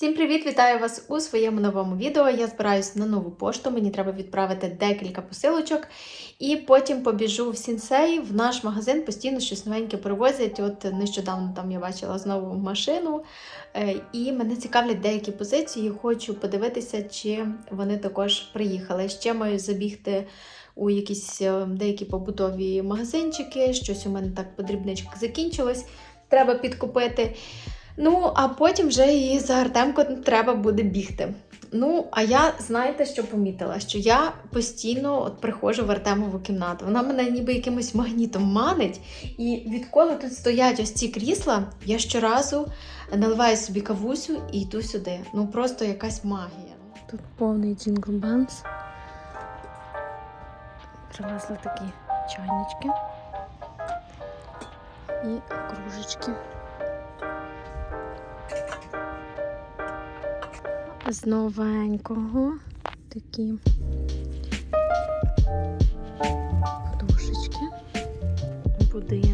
Всім привіт! Вітаю вас у своєму новому відео. Я збираюсь на нову пошту. Мені треба відправити декілька посилочок. І потім побіжу в сінсей в наш магазин. Постійно щось новеньке привозять. От нещодавно там я бачила знову машину. Е, І мене цікавлять деякі позиції. Хочу подивитися, чи вони також приїхали. Ще маю забігти у якісь е, деякі побутові магазинчики. Щось у мене так подрібничок закінчилось. Треба підкупити. Ну, а потім вже і за Артемко треба буде бігти. Ну, а я, знаєте, що помітила? Що я постійно от приходжу в Артемову кімнату. Вона мене ніби якимось магнітом манить. І відколи тут стоять ось ці крісла, я щоразу наливаю собі кавусю і йду сюди. Ну просто якась магія. Тут повний джингл банс. Привезли такі чайнички і кружечки. З новенького. Такі подушечки, будиночки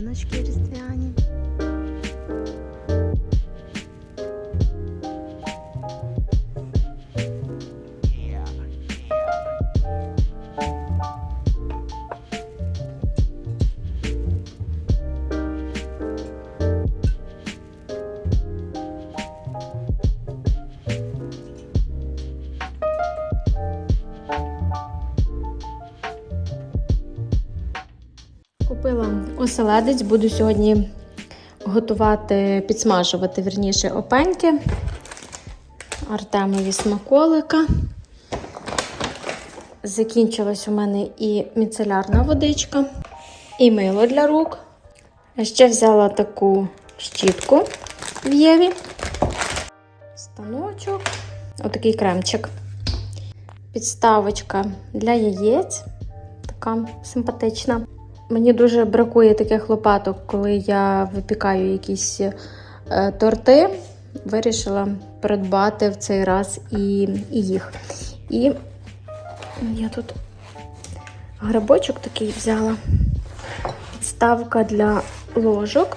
оселедець, буду сьогодні готувати, підсмажувати вірніше опеньки, Артемові смаколика. Закінчилась у мене і міцелярна водичка, і мило для рук. Ще взяла таку щітку в Єві, станочок, отакий кремчик, підставочка для яєць, така симпатична. Мені дуже бракує таких лопаток, коли я випікаю якісь е, торти. Вирішила придбати в цей раз і, і їх. І я тут грибочок такий взяла. Підставка для ложок.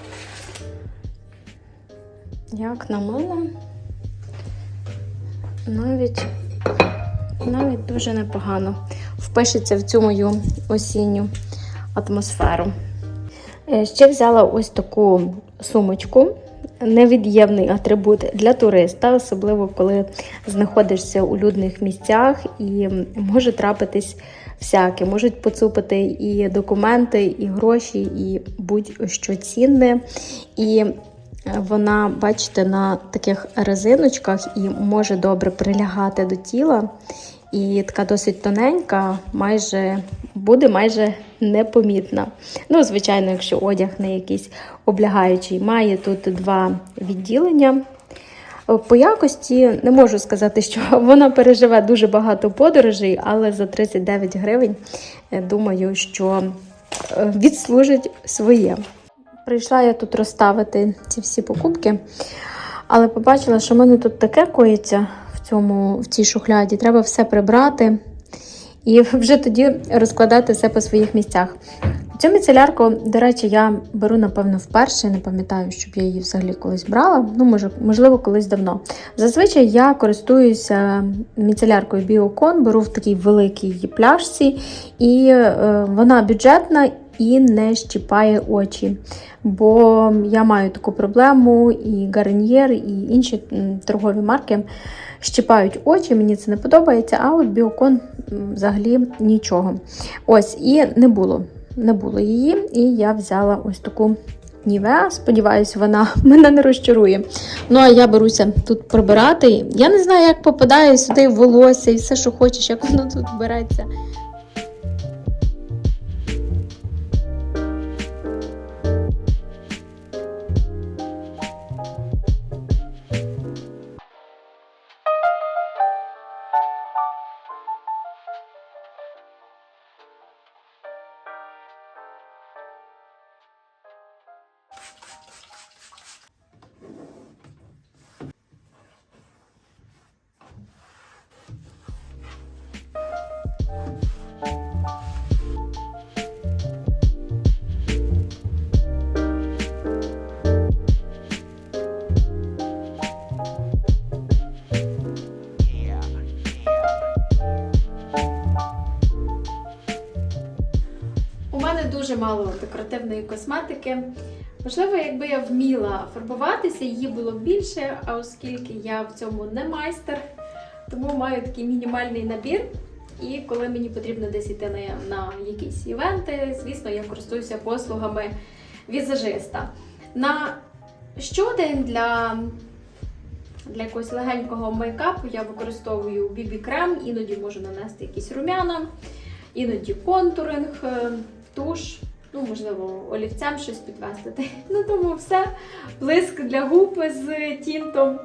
Як на мене, навіть, навіть дуже непогано впишеться в цю мою осінню атмосферу. Е, Ще взяла ось таку сумочку, невід'ємний атрибут для туриста, особливо коли знаходишся у людних місцях і може трапитись всяке. Можуть поцупити і документи, і гроші, і будь-що цінне. І вона, бачите, на таких резиночках і може добре прилягати до тіла. І така досить тоненька, майже буде майже непомітна. Ну, звичайно, якщо одяг не якийсь облягаючий, має тут два відділення. По якості не можу сказати, що вона переживе дуже багато подорожей, але за 39 гривень е, думаю, що е, відслужить своє. Прийшла я тут розставити ці всі покупки, але побачила, що в мене тут таке коїться цьому, в цій шухляді. Треба все прибрати і вже тоді розкладати все по своїх місцях. Цю міцелярку, до речі, я беру, напевно, вперше. Не пам'ятаю, щоб я її взагалі колись брала. Ну, може, можливо, колись давно. Зазвичай я користуюся міцеляркою Біокон, беру в такій великій пляшці, і е, вона бюджетна і не щіпає очі. Бо я маю таку проблему, і Гарньєр, і інші торгові марки щипають очі, мені це не подобається, а от біокон взагалі нічого. Ось, і не було. Не було її, і я взяла ось таку Нівеа. Сподіваюсь, вона мене не розчарує. Ну, а я беруся тут прибирати. Я не знаю, як попадає сюди волосся і все, що хочеш, як воно тут береться. Дуже мало декоративної косметики. Можливо, якби я вміла фарбуватися, її було б більше, а оскільки я в цьому не майстер, тому маю такий мінімальний набір. І коли мені потрібно десь йти на, на якісь івенти, звісно, я користуюся послугами візажиста. На щодень для, для якогось легенького мейкапу я використовую BB-крем, іноді можу нанести якісь рум'яна, іноді контуринг, е, туш. Ну, можливо, олівцем щось підвести. Ну, тому все. Блиск для губ з тінтом.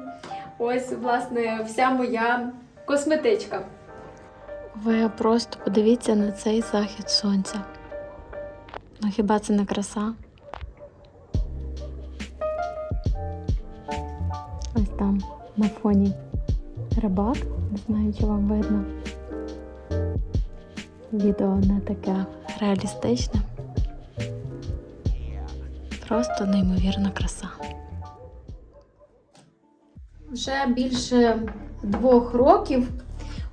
Ось, власне, вся моя косметичка. Ви просто подивіться на цей захід сонця. Ну хіба це не краса? Ось там на фоні рибак. Не знаю, чи вам видно. Відео не таке реалістичне. Просто неймовірна краса. Вже більше двох років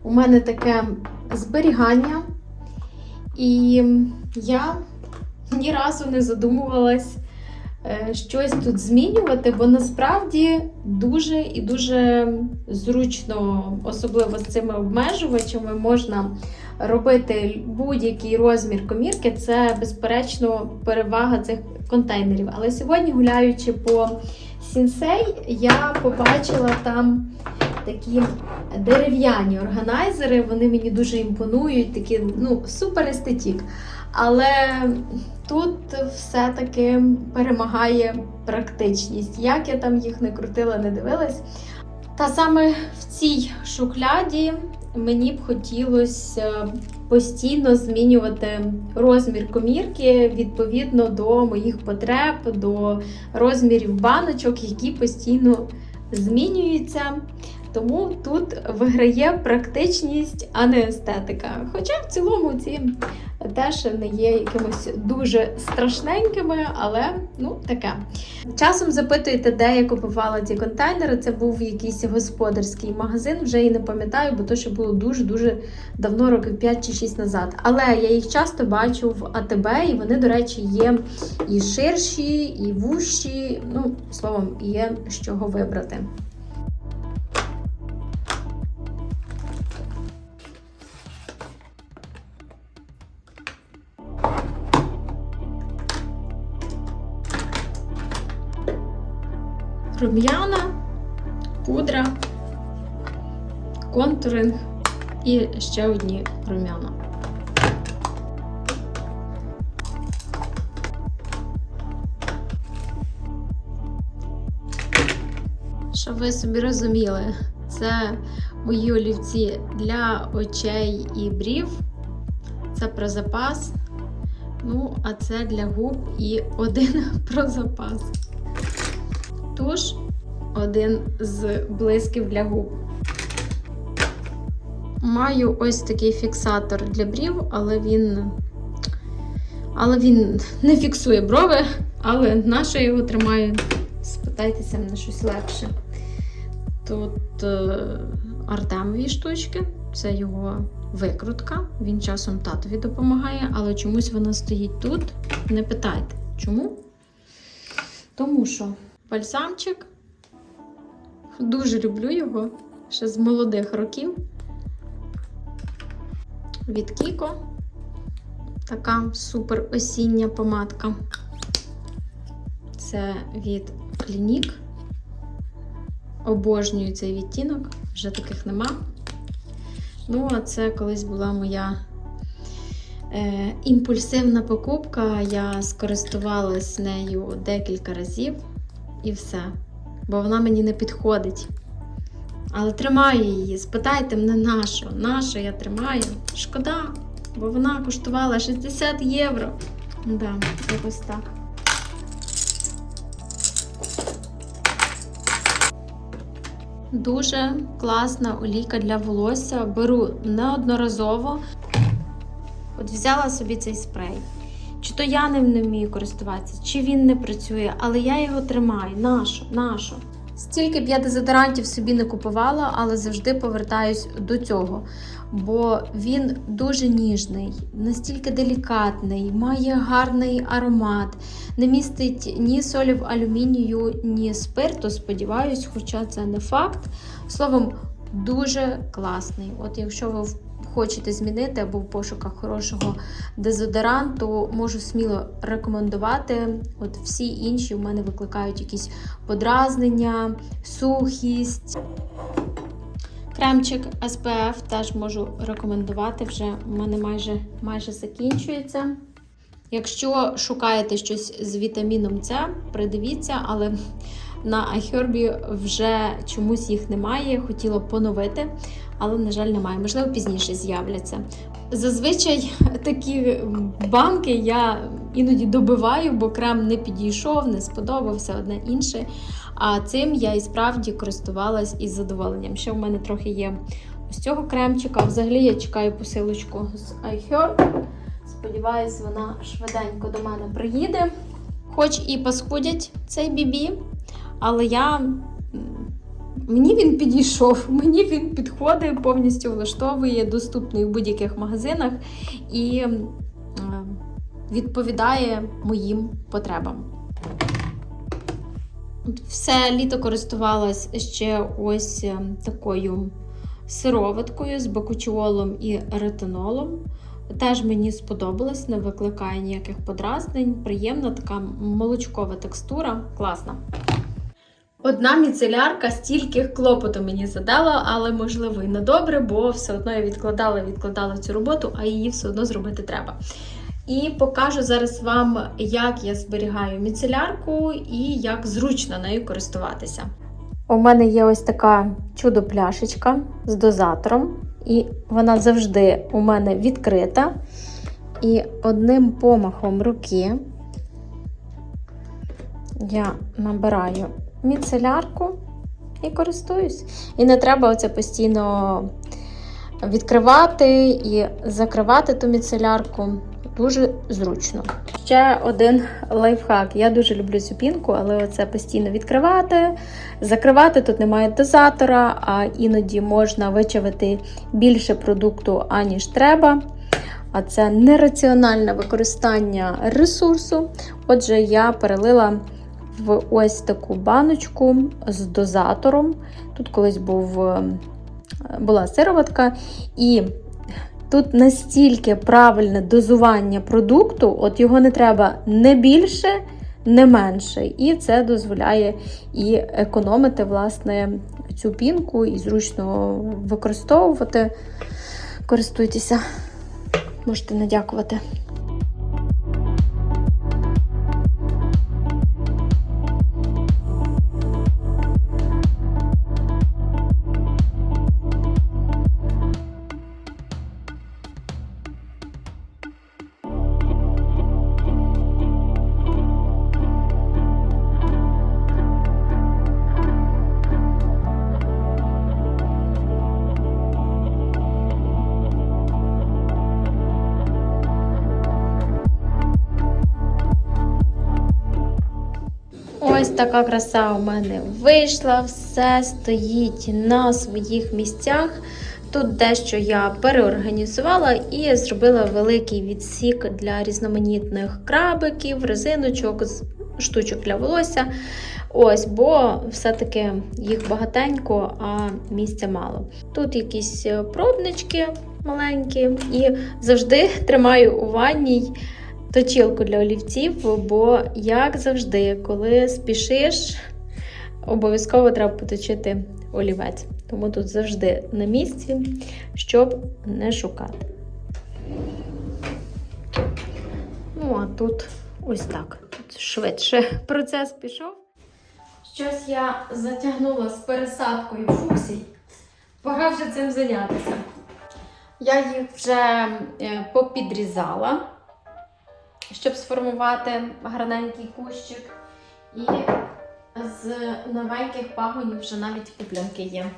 у мене таке зберігання, і я ні разу не задумувалась е, щось тут змінювати, бо насправді дуже і дуже зручно, особливо з цими обмежувачами, можна робити будь-який розмір комірки. Це, безперечно, перевага цих контейнерів. Але сьогодні, гуляючи по Сінсей, я побачила там такі дерев'яні органайзери. Вони мені дуже імпонують, такі ну, супер естетік. Але тут все-таки перемагає практичність. Як я там їх не крутила, не дивилась. Та саме в цій шухляді мені б хотілося постійно змінювати розмір комірки відповідно до моїх потреб, до розмірів баночок, які постійно змінюються. Тому тут виграє практичність, а не естетика. Хоча в цілому ці теж не є якимось дуже страшненькими, але ну таке. Часом запитуєте, де я купувала ці контейнери. Це був якийсь господарський магазин, вже і не пам'ятаю, бо то ще було дуже-дуже давно, років 5 чи 6 назад. Але я їх часто бачу в АТБ, і вони, до речі, є і ширші, і вущі. Ну, словом, є з чого вибрати. Рум'яна, пудра, контуринг і ще одні рум'яна. Щоб ви собі розуміли, це мої олівці для очей і брів. Це про запас. Ну, а це для губ і один про запас туш, один з блисків для губ. Маю ось такий фіксатор для брів, але він але він не фіксує брови, але на що я його тримаю? Спитайтеся на щось легше. Тут е, Артемові штучки, це його викрутка. Він часом татові допомагає, але чомусь вона стоїть тут. Не питайте, чому? Тому що бальзамчик. Дуже люблю його ще з молодих років. Від Кіко. Така супер осіння помадка. Це від Клінік. Обожнюю цей відтінок, вже таких нема. Ну, а це колись була моя е, імпульсивна покупка. Я скористувалась нею декілька разів і все. Бо вона мені не підходить. Але тримаю її. Спитайте мене на що? На що я тримаю? Шкода, бо вона коштувала 60 євро. Да, якось так. Дуже класна олійка для волосся. Беру неодноразово. От взяла собі цей спрей. Чи то я не вмію користуватися, чи він не працює, але я його тримаю. Нащо? Нащо? Стільки б я дезодорантів собі не купувала, але завжди повертаюсь до цього. Бо він дуже ніжний, настільки делікатний, має гарний аромат, не містить ні солів алюмінію, ні спирту, сподіваюсь, хоча це не факт. Словом, дуже класний. От якщо ви хочете змінити або в пошуках хорошого дезодоранту, можу сміло рекомендувати. От всі інші в мене викликають якісь подразнення, сухість. Кремчик SPF теж можу рекомендувати. Вже у мене майже, майже закінчується. Якщо шукаєте щось з вітаміном С, придивіться, але на iHerb вже чомусь їх немає. Хотіла поновити, але, на жаль, немає. Можливо, пізніше з'являться. Зазвичай такі банки я іноді добиваю, бо крем не підійшов, не сподобався одне інше. А цим я і справді користувалась із задоволенням. Ще в мене трохи є ось цього кремчика. Взагалі я чекаю посилочку з iHerb. Сподіваюсь, вона швиденько до мене приїде. Хоч і паскудять цей бібі, але я. Мені він підійшов, мені він підходить, повністю влаштовує, доступний в будь-яких магазинах і е, відповідає моїм потребам. Все літо користувалась ще ось е, такою сироваткою з бакучіолом і ретинолом. Теж мені сподобалось, не викликає ніяких подразнень. Приємна така молочкова текстура, класна. Одна міцелярка стільки клопоту мені задала, але можливо і не добре, бо все одно я відкладала відкладала цю роботу, а її все одно зробити треба. І покажу зараз вам, як я зберігаю міцелярку і як зручно нею користуватися. У мене є ось така чудо-пляшечка з дозатором, і вона завжди у мене відкрита. І одним помахом руки я набираю міцелярку і користуюсь. І не треба оце постійно відкривати і закривати ту міцелярку. Дуже зручно. Ще один лайфхак. Я дуже люблю цю пінку, але оце постійно відкривати, закривати. Тут немає дозатора, а іноді можна вичавити більше продукту, аніж треба. А це нераціональне використання ресурсу. Отже, я перелила в ось таку баночку з дозатором. Тут колись був, була сироватка. І тут настільки правильне дозування продукту, от його не треба не більше, не менше. І це дозволяє і економити власне, цю пінку, і зручно використовувати. Користуйтеся, можете надякувати. Ось така краса у мене вийшла, все стоїть на своїх місцях. Тут дещо я переорганізувала і зробила великий відсік для різноманітних крабиків, резиночок, штучок для волосся. Ось, бо все-таки їх багатенько, а місця мало. Тут якісь пробнички маленькі, і завжди тримаю у ванній точілку для олівців, бо, як завжди, коли спішиш, обов'язково треба поточити олівець. Тому тут завжди на місці, щоб не шукати. Ну, а тут ось так. Тут швидше процес пішов. Щось я затягнула з пересадкою фуксій. Пора вже цим зайнятися. Я їх вже е, попідрізала щоб сформувати гарненький кущик. І з новеньких пагонів вже навіть куплянки є.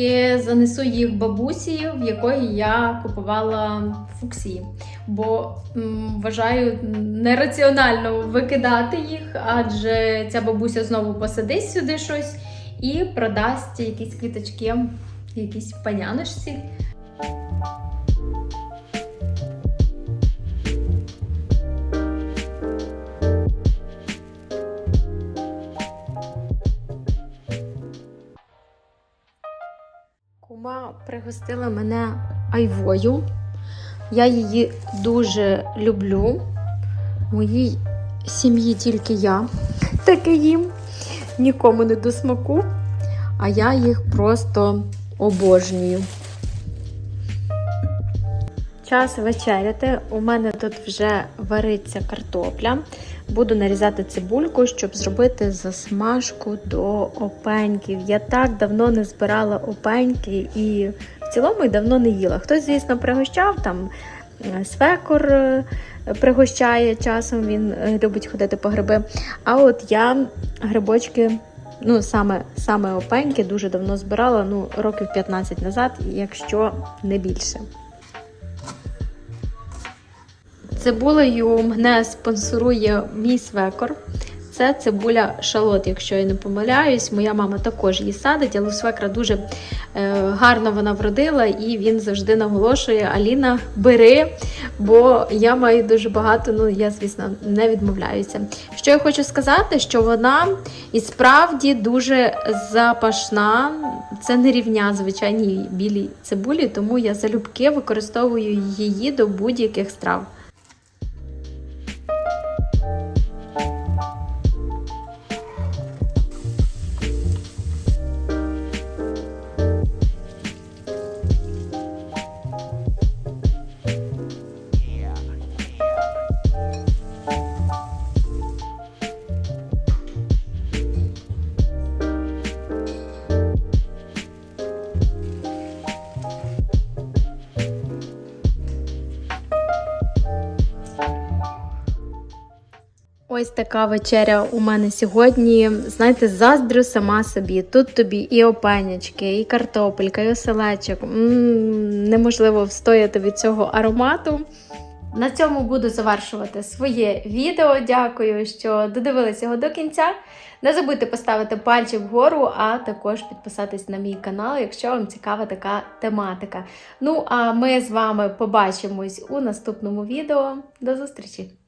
Оскільки занесу їх бабусі, в якої я купувала фуксії. Бо м, вважаю нераціонально викидати їх, адже ця бабуся знову посадить сюди щось і продасть якісь квіточки, якісь паняночці. Пригостила мене айвою. Я її дуже люблю. В моїй сім'ї тільки я таке їм, нікому не до смаку, а я їх просто обожнюю. Час вечеряти. У мене тут вже вариться картопля. Буду нарізати цибульку, щоб зробити засмажку до опеньків. Я так давно не збирала опеньки і в цілому й давно не їла. Хтось, звісно, пригощав там. е, Свекор е, пригощає часом, він е, любить ходити по гриби. А от я грибочки, ну саме, саме опеньки, дуже давно збирала, ну років 15 назад, якщо не більше. Цибулею мене спонсорує мій свекор. Це цибуля шалот, якщо я не помиляюсь. Моя мама також її садить, але свекра дуже е, гарно вона вродила, і він завжди наголошує: Аліна, бери, бо я маю дуже багато, ну я, звісно, не відмовляюся. Що я хочу сказати, що вона і справді дуже запашна. Це не рівня звичайній білій цибулі, тому я залюбки використовую її до будь-яких страв. Ось така вечеря у мене сьогодні. Знаєте, заздрю сама собі. Тут тобі і опенячки, і картопелька, і оселечок. М, неможливо встояти від цього аромату. На цьому буду завершувати своє відео. Дякую, що додивилися його до кінця. Не забудьте поставити пальчик вгору, а також підписатись на мій канал, якщо вам цікава така тематика. Ну а ми з вами побачимось у наступному відео. До зустрічі!